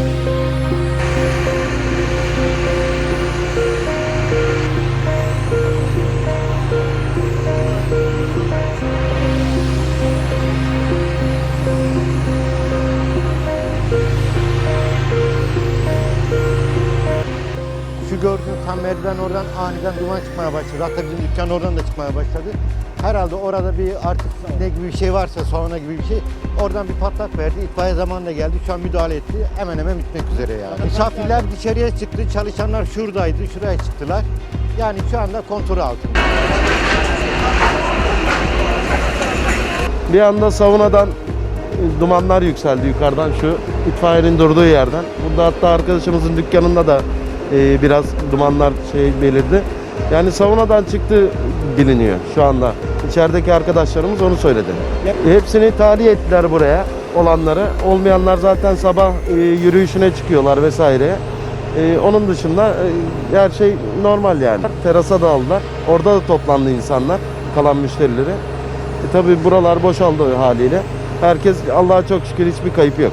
Şu gördüğünüz tam merdiven oradan aniden duman çıkmaya başladı. Hatta bizim dükkan oradan da çıkmaya başladı. Herhalde orada bir artık ne gibi bir şey varsa soğana gibi bir şey oradan bir patlak verdi. İtfaiye zamanında geldi. Şu an müdahale etti. Hemen hemen bitmek üzere yani. Misafirler dışarıya çıktı. Çalışanlar şuradaydı. Şuraya çıktılar. Yani şu anda kontrol altında. Bir anda savunadan e, dumanlar yükseldi yukarıdan şu itfaiyenin durduğu yerden. Burada hatta arkadaşımızın dükkanında da e, biraz dumanlar şey belirdi. Yani savunadan çıktı biliniyor şu anda. İçerideki arkadaşlarımız onu söyledi. Hepsini tahliye ettiler buraya olanları. Olmayanlar zaten sabah e, yürüyüşüne çıkıyorlar vesaire. E, onun dışında e, her şey normal yani. Terasa da aldılar. Orada da toplandı insanlar, kalan müşterileri. E, tabii buralar boşaldı haliyle. Herkes Allah'a çok şükür hiçbir kayıp yok.